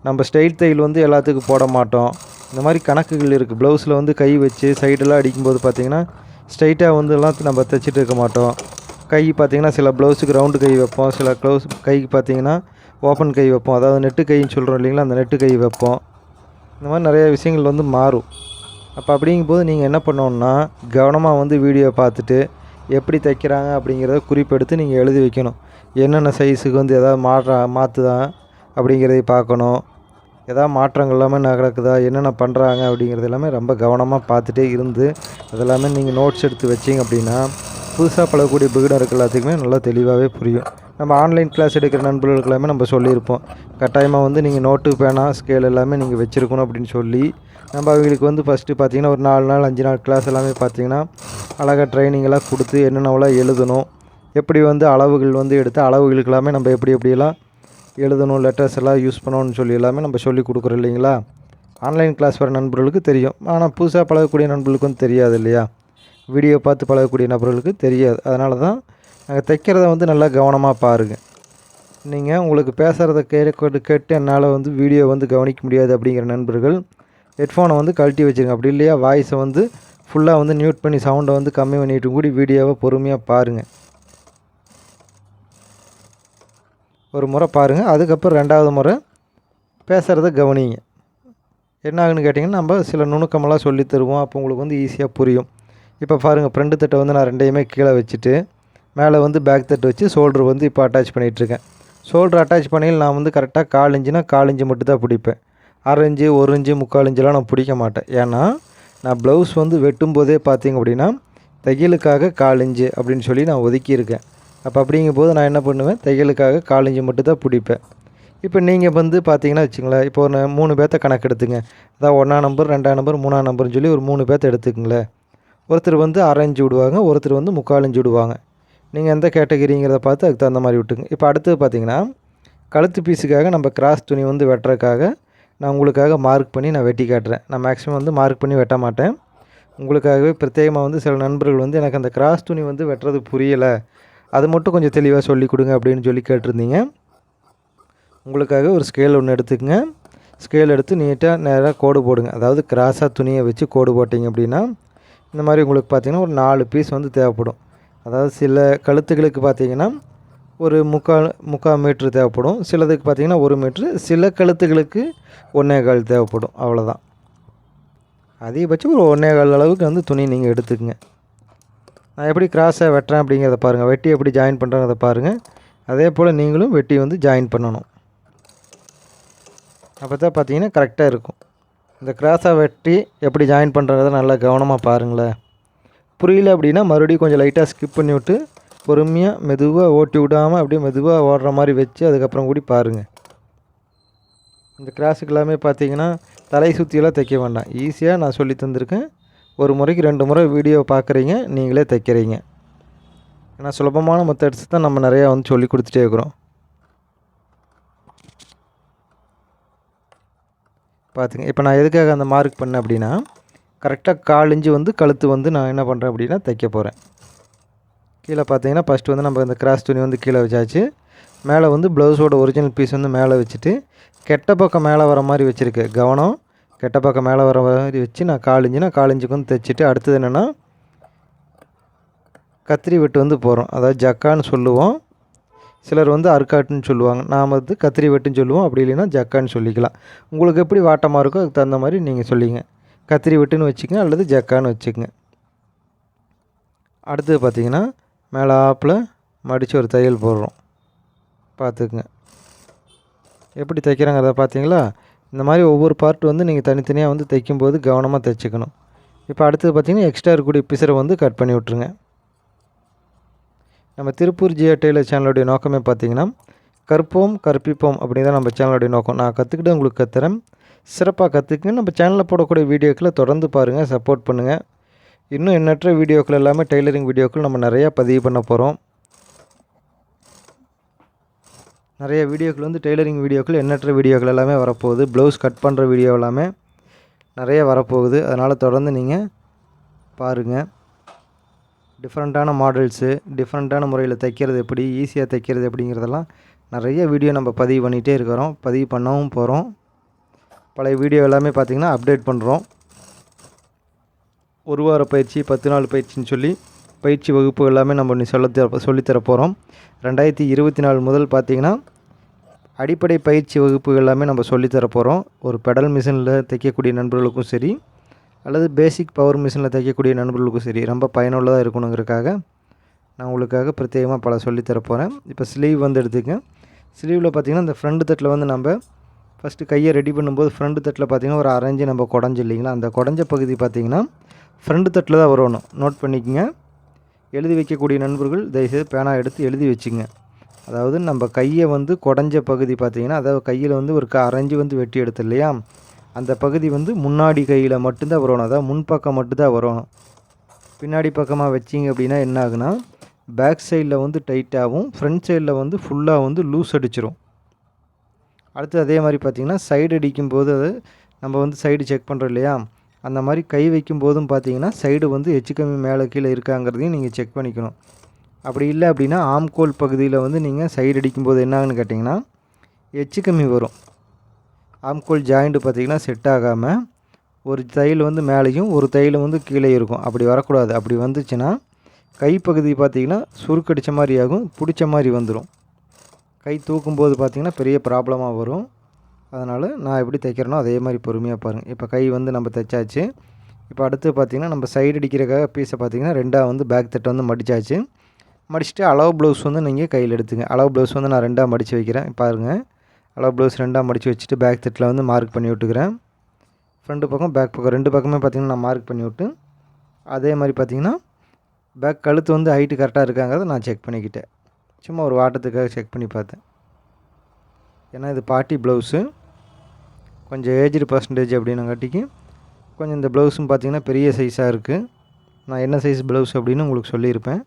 நம்ம ஸ்டைல் தையல் வந்து எல்லாத்துக்கும் போட மாட்டோம். இந்த மாதிரி கணக்குகள் இருக்குது ப்ளவுஸில் வந்து கை வச்சு சைடெல்லாம் அடிக்கும்போது பார்த்திங்கன்னா ஸ்ட்ரைட்டாக வந்து எல்லாம் நம்ம தைச்சிட்டு இருக்க மாட்டோம். கை பார்த்திங்கன்னா சில ப்ளவுஸுக்கு ரவுண்டு கை வைப்போம். சில க்ளவுஸ் கைக்கு பார்த்திங்கன்னா ஓப்பன் கை வைப்போம். அதாவது நெட்டு கைன்னு சொல்கிறோம் இல்லைங்களா? அந்த நெட்டு கை வைப்போம். இந்த மாதிரி நிறைய விஷயங்கள் வந்து மாறும். அப்போ அப்படிங்கும்போது நீங்கள் என்ன பண்ணணுன்னா கவனமாக வந்து வீடியோ பார்த்துட்டு எப்படி தைக்கிறாங்க அப்படிங்கிறத குறிப்பெடுத்து நீங்கள் எழுதி வைக்கணும். என்னென்ன சைஸுக்கு வந்து எதாவது மாற்றா மாற்றுதா அப்படிங்கிறதை பார்க்கணும். எதாவது மாற்றங்கள் எல்லாமே நடக்குதா என்னென்ன பண்ணுறாங்க அப்படிங்கிறது எல்லாமே ரொம்ப கவனமாக பார்த்துட்டே இருந்து அதெல்லாமே நீங்கள் நோட்ஸ் எடுத்து வச்சிங்க அப்படின்னா புதுசாக பழகக்கூடிய பிகினருக்கு எல்லாத்துக்குமே நல்லா தெளிவாகவே புரியும். நம்ம ஆன்லைன் கிளாஸ் எடுக்கிற நண்பர்களுக்கு எல்லாமே நம்ம சொல்லியிருப்போம். கட்டாயமாக வந்து நீங்கள் நோட்டு பேனா ஸ்கேல் எல்லாமே நீங்கள் வச்சுருக்கணும் அப்படின்னு சொல்லி நம்ம அவங்களுக்கு வந்து ஃபஸ்ட்டு பார்த்தீங்கன்னா ஒரு நாலு நாள் அஞ்சு நாள் கிளாஸ் எல்லாமே பார்த்தீங்கன்னா அழகாக ட்ரைனிங்கெல்லாம் கொடுத்து என்னென்னவெல்லாம் எழுதணும் எப்படி வந்து அளவுகள் வந்து எடுத்து அளவுகளுக்கு எல்லாமே நம்ம எப்படி எப்படியெல்லாம் எழுதணும் லெட்டர்ஸ் எல்லாம் யூஸ் பண்ணணும்னு சொல்லி எல்லாமே நம்ம சொல்லி கொடுக்குறோம் இல்லைங்களா? ஆன்லைன் கிளாஸ் வர நண்பர்களுக்கு தெரியும். ஆனால் புதுசாக பழகக்கூடிய நண்பர்களுக்கு வந்து தெரியாது இல்லையா? வீடியோ பார்த்து பழகக்கூடிய நபர்களுக்கு தெரியாது. அதனால தான் நாங்கள் தைக்கிறத வந்து நல்லா கவனமாக பாருங்கள் நீங்கள் உங்களுக்கு பேசுகிறத கேட்டு கேட்டு என்னால் வந்து வீடியோ வந்து கவனிக்க முடியாது அப்படிங்கிற நண்பர்கள் ஹெட்ஃபோனை வந்து கழட்டி வச்சுருங்க. அப்படி இல்லையா வாய்ஸை வந்து ஃபுல்லாக வந்து மியூட் பண்ணி சவுண்டை வந்து கம்மி பண்ணிட்டு கூடி வீடியோவை பொறுமையாக பாருங்கள் ஒரு முறை பாருங்கள் அதுக்கப்புறம் ரெண்டாவது முறை பேசுகிறத கவனிங்க. என்ன ஆகுன்னு கேட்டிங்கன்னா நம்ம சில நுணுக்கமெல்லாம் சொல்லி தருவோம். அப்போ உங்களுக்கு வந்து ஈஸியாக புரியும். இப்போ பாருங்கள் ஃப்ரண்ட்டு தட்டை வந்து நான் ரெண்டையுமே கீழே வச்சுட்டு மேலே வந்து பேக் தட்டு வச்சு ஷோல்டர் வந்து இப்போ அட்டாச் பண்ணிகிட்ருக்கேன். ஷோல்டர் அட்டாச் பண்ணியில் நான் வந்து கரெக்டாக கால் இன்ச்சுனா கால் இன்ச்சு மட்டும் தான் பிடிப்பேன். அரை இன்ச்சு ஒரு இன்ச்சு முக்கால் இன்ச்சுலாம் நான் பிடிக்க மாட்டேன். ஏன்னா நான் ப்ளவுஸ் வந்து வெட்டும் போதே பார்த்தீங்க அப்படின்னா தையலுக்காக கால் இன்ச்சு அப்படின்னு சொல்லி நான் ஒதுக்கியிருக்கேன். அப்போ அப்படிங்கும்போது நான் என்ன பண்ணுவேன்? தையலுக்காக கால் இன்ச்சு மட்டும் தான் பிடிப்பேன். இப்போ நீங்கள் வந்து பார்த்தீங்கன்னா வச்சுங்களேன் இப்போ ஒரு மூணு பேர்த்த கணக்கு எடுத்துங்க அதான் ஒன்றாம் நம்பர் ரெண்டாம் நம்பர் மூணாம் நம்பர்னு சொல்லி ஒரு மூணு பேர்த்த எடுத்துக்கங்களேன். ஒருத்தர் வந்து அரை விடுவாங்க ஒருத்தர் வந்து முக்காலஞ்சு விடுவாங்க. நீங்கள் எந்த கேட்டகிரிங்கிறத பார்த்து அதுக்கு தகுந்த மாதிரி விட்டுங்க. இப்போ அடுத்தது பார்த்தீங்கன்னா கழுத்து பீஸுக்காக நம்ம கிராஸ் துணி வந்து வெட்டுறதுக்காக நான் உங்களுக்காக மார்க் பண்ணி நான் வெட்டி காட்டுறேன். நான் மேக்ஸிமம் வந்து மார்க் பண்ணி வெட்ட மாட்டேன். உங்களுக்காகவே பிரத்யேகமாக வந்து சில நண்பர்கள் வந்து எனக்கு அந்த கிராஸ் துணி வந்து வெட்டுறது புரியலை. அது மட்டும் கொஞ்சம் தெளிவாக சொல்லி கொடுங்க அப்படின்னு சொல்லி கேட்டிருந்தீங்க. உங்களுக்காக ஒரு ஸ்கேல் ஒன்று எடுத்துக்கங்க. ஸ்கேல் எடுத்து நீட்டாக நேராக கோடு போடுங்க. அதாவது கிராஸாக துணியை வச்சு கோடு போட்டிங்க அப்படின்னா இந்த மாதிரி உங்களுக்கு பார்த்திங்கன்னா ஒரு நாலு பீஸ் வந்து தேவைப்படும். அதாவது சில கழுத்துகளுக்கு பார்த்திங்கன்னா ஒரு முக்கால் முக்கால் மீட்ரு தேவைப்படும். சிலதுக்கு பார்த்திங்கன்னா ஒரு மீட்ரு சில கழுத்துகளுக்கு ஒன்றே கால் தேவைப்படும். அவ்வளோதான் அதிகபட்சம் ஒரு ஒன்றே கால் அளவுக்கு வந்து துணி நீங்கள் எடுத்துக்கங்க. நான் எப்படி கிராஸாக வெட்டுறேன் அப்படிங்கிறத பாருங்கள் வெட்டி எப்படி ஜாயின் பண்ணுறேங்கிறத பாருங்கள் அதே போல் நீங்களும் வெட்டி வந்து ஜாயின் பண்ணணும். அப்போ தான் பார்த்தீங்கன்னா கரெக்டாக இருக்கும். இந்த கிராஸாக வெட்டி எப்படி ஜாயின் பண்ணுறத நல்லா கவனமாக பாருங்களேன். புரியல அப்படின்னா மறுபடியும் கொஞ்சம் லைட்டாக ஸ்கிப் பண்ணி விட்டு பொறுமையாக மெதுவாக ஓட்டி விடாமல் அப்படியே மெதுவாக ஓடுற மாதிரி வச்சு அதுக்கப்புறம் கூடி பாருங்கள் இந்த கிராஸுக்கு எல்லாமே பார்த்தீங்கன்னா தலை சுற்றியெல்லாம் தைக்க வேண்டாம். ஈஸியாக நான் சொல்லி தந்திருக்கேன். ஒரு முறைக்கு ரெண்டு முறை வீடியோ பார்க்குறீங்க நீங்களே தைக்கிறீங்க. ஏன்னா சுலபமான மெத்தட்ஸ் தான் நம்ம நிறையா வந்து சொல்லி கொடுத்துட்டே இருக்கிறோம். பார்த்துங்க இப்போ நான் எதுக்காக அந்த மார்க் பண்ணேன் அப்படின்னா கரெக்டாக கால் இன்ச்சு வந்து கழுத்து வந்து நான் என்ன பண்ணுறேன் அப்படின்னா தைக்க போகிறேன் கீழே பார்த்தீங்கன்னா ஃபஸ்ட்டு வந்து நம்ம இந்த கிராஸ் துணி வந்து கீழே வச்சாச்சு. மேலே வந்து ப்ளவுஸோட ஒரிஜினல் பீஸ் வந்து மேலே வச்சுட்டு கெட்ட பக்கம் மேலே வர மாதிரி வச்சுருக்கு. கவனம். கெட்ட பக்கம் மேலே வர மாதிரி வச்சு நான் கால் இன்ச்சுனா கால் வந்து தைச்சிட்டு அடுத்தது என்னென்னா கத்திரி வெட்டு வந்து போகிறோம் அதாவது ஜக்கான்னு சொல்லுவோம். சிலர் வந்து அர்க்காட்டுன்னு சொல்லுவாங்க. நாம் வந்து கத்திரி வெட்டுன்னு சொல்லுவோம். அப்படி இல்லைன்னா ஜக்கான்னு சொல்லிக்கலாம். உங்களுக்கு எப்படி வாட்டமாக இருக்கோ அதுக்கு தகுந்த மாதிரி நீங்கள் சொல்லிங்க. கத்திரி வெட்டுன்னு வச்சுக்கங்க அல்லது ஜக்கான்னு வச்சுக்கங்க. அடுத்தது பார்த்திங்கன்னா மேலே ஆப்பில் மடித்து ஒரு தையல் போடுறோம். பார்த்துக்குங்க. எப்படி தைக்கிறாங்கிறத பார்த்தீங்களா? இந்த மாதிரி ஒவ்வொரு பார்ட் வந்து நீங்கள் தனித்தனியாக வந்து தைக்கும்போது கவனமாக தைச்சிக்கணும். இப்போ அடுத்தது பார்த்தீங்கன்னா எக்ஸ்ட்ரா இருக்கக்கூடிய பிசரை வந்து கட் பண்ணி விட்ருங்க நம்ம திருப்பூர் ஜியா டெய்லர் சேனலுடைய நோக்கமே பார்த்தீங்கன்னா கற்போம் கற்பிப்போம் அப்படி தான் நம்ம சேனலுடைய நோக்கம். நான் கற்றுக்கிட்டு உங்களுக்கு கற்றுறேன் சிறப்பாக கற்றுக்குங்க நம்ம சேனலில் போடக்கூடிய வீடியோக்களை தொடர்ந்து பாருங்கள் சப்போர்ட் பண்ணுங்கள் இன்னும் எண்ணற்ற வீடியோக்கள் எல்லாமே டெய்லரிங் வீடியோக்கள் நம்ம நிறையா பதிவு பண்ண போகிறோம் நிறைய வீடியோக்கள் வந்து டெய்லரிங் வீடியோக்கள் எண்ணற்ற வீடியோக்கள் எல்லாமே வரப்போகுது. ப்ளவுஸ் கட் பண்ணுற வீடியோ எல்லாமே நிறைய வரப்போகுது. அதனால் தொடர்ந்து நீங்கள் பாருங்கள் டிஃப்ரெண்ட்டான மாடல்ஸு டிஃப்ரெண்ட்டான முறையில் தைக்கிறது எப்படி ஈஸியாக தைக்கிறது எப்படிங்கிறதெல்லாம் நிறைய வீடியோ நம்ம பதிவு பண்ணிகிட்டே இருக்கிறோம் பதிவு பண்ணவும் போகிறோம் பழைய வீடியோ எல்லாமே பார்த்திங்கன்னா அப்டேட் பண்ணுறோம் ஒரு வார பயிற்சி பத்து நாள் பயிற்சின்னு சொல்லி பயிற்சி வகுப்பு எல்லாமே நம்ம இன்னும் சொல்ல தர சொல்லித்தர போகிறோம் ரெண்டாயிரத்தி இருபத்தி நாலு முதல் பார்த்திங்கன்னா அடிப்படை பயிற்சி வகுப்பு எல்லாமே நம்ம சொல்லித்தர போகிறோம் ஒரு பெடல் மிஷினில் தைக்கக்கூடிய நண்பர்களுக்கும் சரி அல்லது பேசிக் பவர் மிஷினில் தைக்கக்கூடிய நண்பர்களுக்கும் சரி ரொம்ப பயனுள்ளதாக இருக்கணுங்கிறதுக்காக நான் உங்களுக்காக பிரத்யேகமாக பல சொல்லித்தர போகிறேன் இப்போ ஸ்லீவ் வந்து எடுத்துக்கங்க ஸ்லீவில் பார்த்திங்கன்னா இந்த ஃப்ரண்ட் தட்டில் வந்து நம்ம ஃபஸ்ட்டு கையை ரெடி பண்ணும்போது ஃப்ரண்ட் தட்டில் பார்த்திங்கன்னா ஒரு அரைஞ்சு நம்ம குடஞ்சி இல்லைங்களா? அந்த குடஞ்ச பகுதி பார்த்திங்கன்னா ஃப்ரண்ட் தட்டில் தான் வரணும். நோட் பண்ணிக்கோங்க. எழுதி வைக்கக்கூடிய நண்பர்கள் தயவுசெய்து பேனா எடுத்து எழுதி வச்சுங்க. அதாவது நம்ம கையை வந்து குடஞ்ச பகுதி பார்த்திங்கன்னா அதாவது கையில் வந்து ஒரு க அரைஞ்சு வந்து வெட்டி எடுத்து இல்லையா? அந்த பகுதி வந்து முன்னாடி கையில் மட்டும்தான் வரணும். அதாவது முன்பக்கம் மட்டும்தான் வரணும். பின்னாடி பக்கமாக வச்சிங்க அப்படின்னா என்ன ஆகுனா பேக் சைடில் வந்து டைட்டாகவும் ஃப்ரண்ட் சைடில் வந்து ஃபுல்லாக வந்து லூஸ் அடிச்சிரும். அடுத்து அதே மாதிரி பார்த்திங்கன்னா சைடு அடிக்கும்போது அது நம்ம வந்து சைடு செக் பண்ணுறோம் இல்லையா? அந்த மாதிரி கை வைக்கும் போதும் பார்த்தீங்கன்னா சைடு வந்து எச்சு கம்மி மேலே கீழே இருக்காங்கிறதையும் நீங்கள் செக் பண்ணிக்கணும். அப்படி இல்லை அப்படின்னா ஆம்கோல் பகுதியில் வந்து நீங்கள் சைடு அடிக்கும்போது என்ன ஆகுன்னு கேட்டிங்கன்னா எச்சு கம்மி வரும். ஆம்கோல் ஜாயிண்ட்டு பார்த்திங்கன்னா செட் ஆகாமல் ஒரு தையல் வந்து மேலேயும் ஒரு தையல் வந்து கீழே இருக்கும். அப்படி வரக்கூடாது. அப்படி வந்துச்சுன்னா கைப்பகுதி பார்த்திங்கன்னா சுருக்கடிச்ச மாதிரி ஆகும். பிடிச்ச மாதிரி வந்துடும் கை தூக்கும்போது பார்த்திங்கன்னா பெரிய ப்ராப்ளமாக வரும். அதனால் நான் எப்படி தைக்கிறேனோ அதே மாதிரி பொறுமையாக பாருங்கள் இப்போ கை வந்து நம்ம தைச்சாச்சு. இப்போ அடுத்து பார்த்திங்கன்னா நம்ம சைடு அடிக்கிறக்காக பீஸை பார்த்திங்கன்னா ரெண்டாக வந்து பேக் தட்டை வந்து மடித்தாச்சு மடிச்சுட்டு அளவு ப்ளவுஸ் வந்து நீங்கள் கையில் எடுத்துங்க. அளவு ப்ளவுஸ் வந்து நான் ரெண்டாக மடித்து வைக்கிறேன். பாருங்கள் அளவு ப்ளவுஸ் ரெண்டாக மடித்து வச்சுட்டு பேக் தட்டில் வந்து மார்க் பண்ணி விட்டுக்கிறேன். ஃப்ரண்ட்டு பக்கம் பேக் பக்கம் ரெண்டு பக்கமே பார்த்திங்கன்னா நான் மார்க் பண்ணி விட்டு அதே மாதிரி பார்த்திங்கன்னா பேக் கழுத்து வந்து ஹைட்டு கரெக்டாக இருக்காங்கிறத நான் செக் பண்ணிக்கிட்டேன். சும்மா ஒரு வாட்டத்துக்காக செக் பண்ணி பார்த்தேன். ஏன்னா இது பார்ட்டி ப்ளவுஸு கொஞ்சம் ஏஜ்டு பர்சன்டேஜ் அப்படின்னங்காட்டிக்கு கொஞ்சம் இந்த ப்ளவுஸும் பார்த்திங்கன்னா பெரிய சைஸாக இருக்குது நான் என்ன சைஸ் ப்ளவுஸ் அப்படின்னு உங்களுக்கு சொல்லியிருப்பேன்.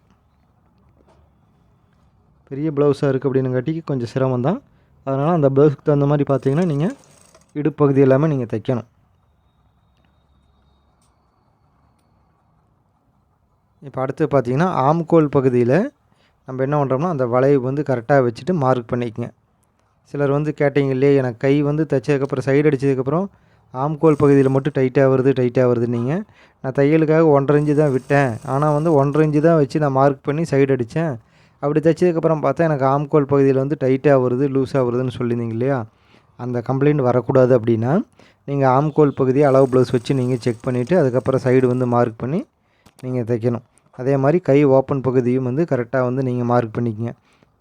பெரிய ப்ளவுஸாக இருக்குது அப்படின்னங்காட்டிக்கு கொஞ்சம் சிரமம் தான் அதனால் அந்த ப்ளவுஸுக்கு தகுந்த மாதிரி பார்த்தீங்கன்னா நீங்கள் இடுப்பகுதி எல்லாமே நீங்கள் தைக்கணும். இப்போ அடுத்து பார்த்தீங்கன்னா ஆம்கோல் பகுதியில் நம்ம என்ன பண்ணுறோம்னா அந்த வளைவு வந்து கரெக்டாக வச்சுட்டு மார்க் பண்ணிக்கங்க. சிலர் வந்து கேட்டிங்க இல்லையே எனக்கு கை வந்து தைச்சதுக்கப்புறம் சைடு அடித்ததுக்கப்புறம் ஆம்கோல் பகுதியில் மட்டும் டைட்டாக வருது டைட்டாக வருது நீங்கள் நான் தையலுக்காக ஒன்றரை இன்ச்சு தான் விட்டேன். ஆனால் வந்து ஒன்றரை இன்ச்சு தான் வச்சு நான் மார்க் பண்ணி சைடு அடித்தேன் அப்படி தைச்சதுக்கப்புறம் பார்த்தா எனக்கு ஆம்கோல் பகுதியில் வந்து டைட்டாக வருது லூஸாக வருதுன்னு சொல்லியிருந்தீங்க இல்லையா? அந்த கம்ப்ளைண்ட் வரக்கூடாது அப்படின்னா நீங்கள் ஆம்கோல் பகுதியை அளவு ப்ளவுஸ் வச்சு நீங்கள் செக் பண்ணிவிட்டு அதுக்கப்புறம் சைடு வந்து மார்க் பண்ணி நீங்கள் தைக்கணும். அதே மாதிரி கை ஓப்பன் பகுதியும் வந்து கரெக்டாக வந்து நீங்கள் மார்க் பண்ணிக்கங்க.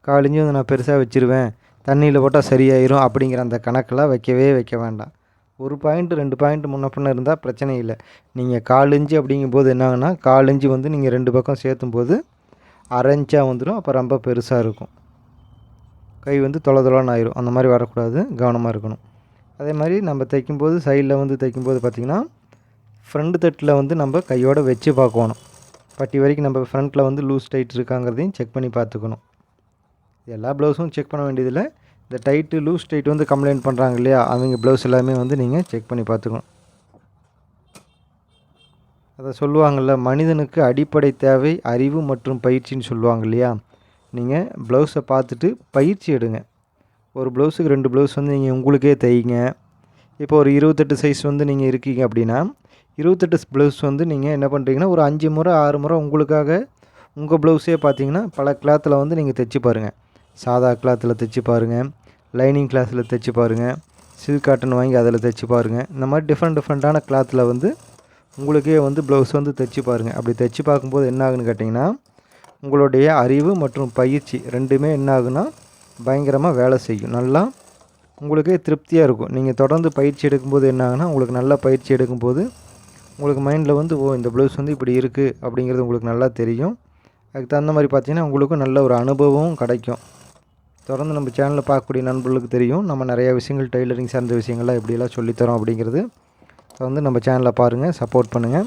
காலிஞ்சும் வந்து நான் பெருசாக வச்சுருவேன் தண்ணியில் போட்டால் சரியாயிரும் அப்படிங்கிற அந்த கணக்கெல்லாம் வைக்கவே வைக்க வேண்டாம். ஒரு பாயிண்ட் ரெண்டு பாயிண்ட் முன்ன பின்ன இருந்தால் பிரச்சனை இல்லை. நீங்கள் கால் இன்ச்சு அப்படிங்கும்போது என்னாகுன்னா கால் இன்ச்சு வந்து நீங்கள் ரெண்டு பக்கம் சேர்த்தும் போது அரை இன்ச்சாக வந்துடும் அப்போ ரொம்ப பெருசாக இருக்கும். கை வந்து தொலை தொலைன்னு ஆயிரும். அந்த மாதிரி வரக்கூடாது. கவனமாக இருக்கணும். அதே மாதிரி நம்ம தைக்கும்போது சைடில் வந்து தைக்கும்போது பார்த்திங்கன்னா ஃப்ரண்ட் தட்டில் வந்து நம்ம கையோடு வச்சு பார்க்கணும். பட்டி வரைக்கும் நம்ம ஃப்ரண்ட்டில் வந்து லூஸ் டைட் இருக்காங்கிறதையும் செக் பண்ணி பார்த்துக்கணும். எல்லா ப்ளவுஸும் செக் பண்ண வேண்டியதில்லை. இந்த டைட்டு லூஸ் டைட் வந்து கம்ப்ளைண்ட் பண்ணுறாங்க இல்லையா? அவங்க ப்ளவுஸ் எல்லாமே வந்து நீங்கள் செக் பண்ணி பார்த்துக்கணும். அதை சொல்லுவாங்கள்ல மனிதனுக்கு அடிப்படை தேவை அறிவு மற்றும் பயிற்சின்னு சொல்லுவாங்க இல்லையா? நீங்கள் ப்ளவுஸை பார்த்துட்டு பயிற்சி எடுங்க. ஒரு ப்ளவுஸுக்கு ரெண்டு ப்ளவுஸ் வந்து நீங்கள் உங்களுக்கே தைங்க. இப்போ ஒரு இருபத்தெட்டு சைஸ் வந்து நீங்கள் இருக்கீங்க அப்படின்னா இருபத்தெட்டு ப்ளவுஸ் வந்து நீங்கள் என்ன பண்ணுறீங்கன்னா ஒரு அஞ்சு முறை ஆறு முறை உங்களுக்காக உங்கள் ப்ளவுஸே பார்த்தீங்கன்னா பல கிளாத்தில் வந்து நீங்கள் தைச்சி பாருங்கள் சாதா கிளாத்தில் தைச்சி பாருங்கள் லைனிங் கிளாத்தில் தைச்சி பாருங்கள் சில்க் காட்டன் வாங்கி அதில் தைச்சி பாருங்கள் இந்த மாதிரி டிஃப்ரெண்ட் டிஃப்ரெண்ட்டான கிளாத்தில் வந்து உங்களுக்கே வந்து ப்ளவுஸ் வந்து தைச்சி பாருங்கள் அப்படி தைச்சி பார்க்கும்போது என்ன ஆகுன்னு கேட்டிங்கன்னா உங்களுடைய அறிவு மற்றும் பயிற்சி ரெண்டுமே என்ன ஆகுன்னா பயங்கரமாக வேலை செய்யும். நல்லா உங்களுக்கே திருப்தியாக இருக்கும். நீங்கள் தொடர்ந்து பயிற்சி எடுக்கும்போது என்ன ஆகுனா உங்களுக்கு நல்லா பயிற்சி எடுக்கும்போது உங்களுக்கு மைண்டில் வந்து ஓ இந்த ப்ளவுஸ் வந்து இப்படி இருக்குது அப்படிங்கிறது உங்களுக்கு நல்லா தெரியும். அதுக்கு தகுந்த மாதிரி பார்த்தீங்கன்னா உங்களுக்கும் நல்ல ஒரு அனுபவம் கிடைக்கும். தொடர்ந்து நம்ம சேனலில் பார்க்கக்கூடிய நண்பர்களுக்கு தெரியும். நம்ம நிறையா விஷயங்கள் டெய்லரிங் சார்ந்த விஷயங்கள்லாம் எப்படியெல்லாம் சொல்லித்தரோம் அப்படிங்கிறது. வந்து நம்ம சேனலை பாருங்கள் சப்போர்ட் பண்ணுங்கள்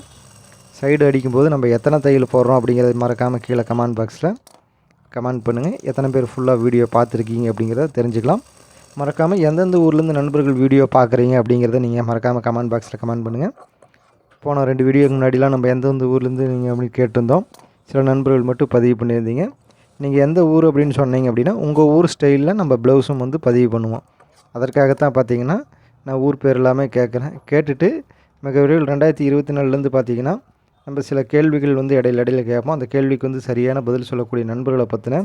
சைடு அடிக்கும்போது நம்ம எத்தனை தையல் போடுறோம் அப்படிங்கிறது மறக்காமல் கீழே கமெண்ட் பாக்ஸில் கமெண்ட் பண்ணுங்கள் எத்தனை பேர் ஃபுல்லாக வீடியோ பார்த்துருக்கீங்க அப்படிங்கிறத தெரிஞ்சுக்கலாம். மறக்காமல் எந்தெந்த ஊர்லேருந்து நண்பர்கள் வீடியோ பார்க்குறீங்க அப்படிங்கிறத நீங்கள் மறக்காமல் கமெண்ட் பாக்ஸில் கமெண்ட் பண்ணுங்கள் போன ரெண்டு வீடியோக்கு முன்னாடிலாம் நம்ம எந்தெந்த ஊர்லேருந்து நீங்கள் அப்படி கேட்டிருந்தோம். சில நண்பர்கள் மட்டும் பதிவு பண்ணியிருந்தீங்க. நீங்கள் எந்த ஊர் அப்படின்னு சொன்னீங்க அப்படின்னா உங்கள் ஊர் ஸ்டைலில் நம்ம ப்ளவுஸும் வந்து பதிவு பண்ணுவோம். அதற்காகத்தான் பார்த்தீங்கன்னா நான் ஊர் பேர் எல்லாமே கேட்குறேன். கேட்டுட்டு மிக விரைவில் ரெண்டாயிரத்தி இருபத்தி நாலுலேருந்து பார்த்தீங்கன்னா நம்ம சில கேள்விகள் வந்து இடையில இடையில கேட்போம். அந்த கேள்விக்கு வந்து சரியான பதில் சொல்லக்கூடிய நண்பர்களை பற்றின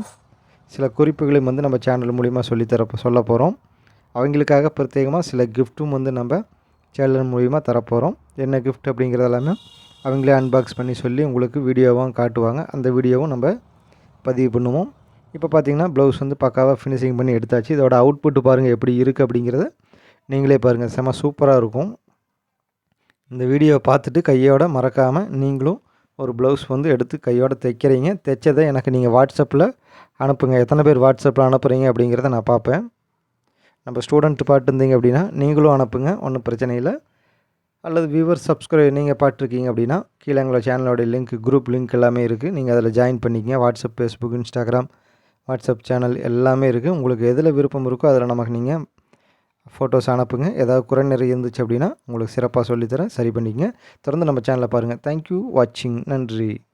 சில குறிப்புகளையும் வந்து நம்ம சேனல் மூலிமா சொல்லித்தர சொல்ல போகிறோம் அவங்களுக்காக பிரத்யேகமாக சில கிஃப்ட்டும் வந்து நம்ம சேனல் மூலிமா தரப்போகிறோம் என்ன கிஃப்ட் அப்படிங்கிறது எல்லாமே அவங்களே அன்பாக்ஸ் பண்ணி சொல்லி உங்களுக்கு வீடியோவும் காட்டுவாங்க. அந்த வீடியோவும் நம்ம பதிவு பண்ணுவோம். இப்போ பார்த்தீங்கன்னா ப்ளவுஸ் வந்து பக்காவாக ஃபினிஷிங் பண்ணி எடுத்தாச்சு. இதோட அவுட்புட்டு பாருங்கள் எப்படி இருக்குது அப்படிங்கிறத நீங்களே பாருங்கள் செம சூப்பராக இருக்கும். இந்த வீடியோவை பார்த்துட்டு கையோட மறக்காமல் நீங்களும் ஒரு ப்ளவுஸ் வந்து எடுத்து கையோட தைக்கிறீங்க. தைச்சதை எனக்கு நீங்கள் வாட்ஸ்அப்பில் அனுப்புங்க. எத்தனை பேர் வாட்ஸ்அப்பில் அனுப்புகிறீங்க அப்படிங்கிறத நான் பார்ப்பேன். நம்ம ஸ்டூடெண்ட் பாட்டு இருந்தீங்க அப்படின்னா நீங்களும் அனுப்புங்க ஒன்றும் பிரச்சனை இல்லை. அல்லது வியூவர் சப்ஸ்கிரைப் நீங்கள் பாட்டிருக்கீங்க அப்படின்னா கீழே எங்களோட சேனலோடைய லிங்க் குரூப் லிங்க் எல்லாமே இருக்குது நீங்கள் அதில் ஜாயின் பண்ணிக்கங்க. WhatsApp Facebook Instagram WhatsApp channel எல்லாமே இருக்குது உங்களுக்கு எதில் விருப்பம் இருக்கோ அதில் நமக்கு நீங்கள் ஃபோட்டோஸ் அனுப்புங்க. ஏதாவது குறைநிறை இருந்துச்சு அப்படின்னா உங்களுக்கு சிறப்பாக சொல்லித்தரேன். சரி பண்ணிக்கங்க. தொடர்ந்து நம்ம சேனலை பாருங்கள் தேங்க்யூ வாட்சிங் நன்றி.